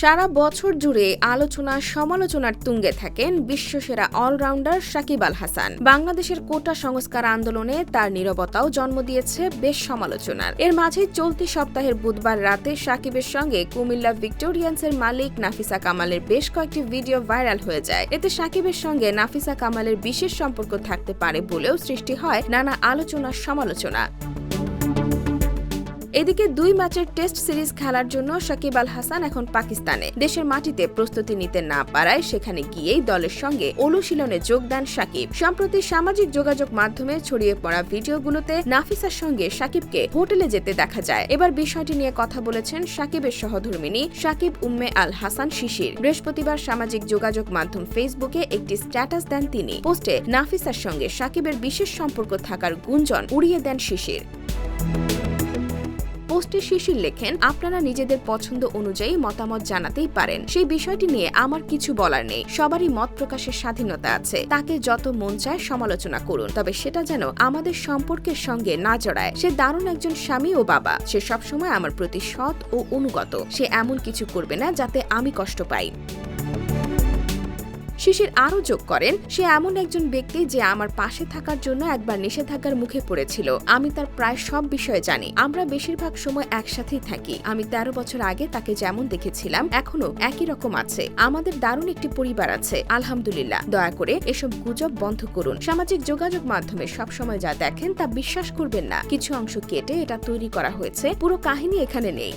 সারা বছর জুড়ে আলোচনা সমালোচনার তুঙ্গে থাকেন বিশ্বসেরা অলরাউন্ডার সাকিব আল হাসান। বাংলাদেশের কোটা সংস্কার আন্দোলনে তার নীরবতাও জন্ম দিয়েছে বেশ সমালোচনার। এর মাঝেই চলতি সপ্তাহের বুধবার রাতে সাকিবের সঙ্গে কুমিল্লা ভিক্টোরিয়ান্সের মালিক নাফিসা কামালের বেশ কয়েকটি ভিডিও ভাইরাল হয়ে যায়। এতে সাকিবের সঙ্গে নাফিসা কামালের বিশেষ সম্পর্ক থাকতে পারে বলেও সৃষ্টি হয় নানা আলোচনার সমালোচনা। এদিকে দুই ম্যাচের টেস্ট সিরিজ খেলার জন্য সাকিব আল হাসান এখন পাকিস্তানে। দেশের মাটিতে প্রস্তুতি নিতে না পারায় সেখানে গিয়েই দলের সঙ্গে অনুশীলনে যোগ দেন সাকিব। সম্প্রতি সামাজিক যোগাযোগ মাধ্যমে ছড়িয়ে পড়া ভিডিওগুলোতে নাফিসার সঙ্গে সাকিবকে হোটেলে যেতে দেখা যায়। এবার বিষয়টি নিয়ে কথা বলেছেন সাকিবের সহধর্মিনী সাকিব উম্মে আল হাসান শিশির। বৃহস্পতিবার সামাজিক যোগাযোগ মাধ্যম ফেসবুকে একটি স্ট্যাটাস দেন তিনি। পোস্টে নাফিসার সঙ্গে সাকিবের বিশেষ সম্পর্ক থাকার গুঞ্জন উড়িয়ে দেন শিশির। পোস্টে শিশির লেখেন, আপনারা নিজেদের পছন্দ অনুযায়ী মতামত জানাতেই পারেন। সেই বিষয়টি নিয়ে আমার কিছু বলার নেই। সবারই মত প্রকাশের স্বাধীনতা আছে। তাকে যত মন চায় সমালোচনা করুন। তবে সেটা যেন আমাদের সম্পর্কের সঙ্গে না জড়ায়। সে দারুণ একজন স্বামী ও বাবা। সে সবসময় আমার প্রতি সৎ ও অনুগত। সে এমন কিছু করবে না যাতে আমি কষ্ট পাই। শিশির আরও যোগ করেন, সে এমন একজন ব্যক্তি যে আমার পাশে থাকার জন্য একবার নিষেধাজ্ঞার মুখে পড়েছিল। আমি তার প্রায় সব বিষয়ে জানি। আমরা বেশিরভাগ সময় একসাথেই থাকি। আমি তেরো বছর আগে তাকে যেমন দেখেছিলাম এখনও একই রকম আছে। আমাদের দারুণ একটি পরিবার আছে, আলহামদুলিল্লাহ। দয়া করে এসব গুজব বন্ধ করুন। সামাজিক যোগাযোগ মাধ্যমে সবসময় যা দেখেন তা বিশ্বাস করবেন না। কিছু অংশ কেটে এটা তৈরি করা হয়েছে। পুরো কাহিনী এখানে নেই।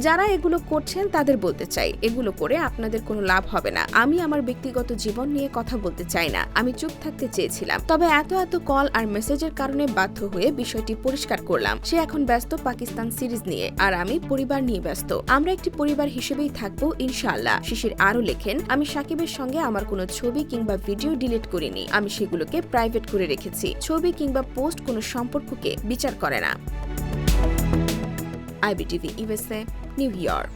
যারা এগুলো করছেন তাদের বলতে চাই, এগুলো করে আপনাদের কোনো লাভ হবে না। আমি আমার ব্যক্তিগত জীবন নিয়ে কথা বলতে চাই না। আমি চুপ থাকতে চেয়েছিলাম। তবে এত এত কল আর মেসেজের কারণে বাধ্য হয়ে বিষয়টি পরিষ্কার করলাম। সে এখন ব্যস্ত পাকিস্তান সিরিজ নিয়ে আর আমি পরিবার নিয়ে ব্যস্ত। আমরা একটি পরিবার হিসেবেই থাকব, ইনশাআল্লাহ। শিশির আরও লেখেন, আমি সাকিবের সঙ্গে আমার কোনো ছবি কিংবা ভিডিও ডিলিট করিনি। আমি সেগুলোকে প্রাইভেট করে রেখেছি। ছবি কিংবা পোস্ট কোনো সম্পর্ককে বিচার করে না। IBTV USA new York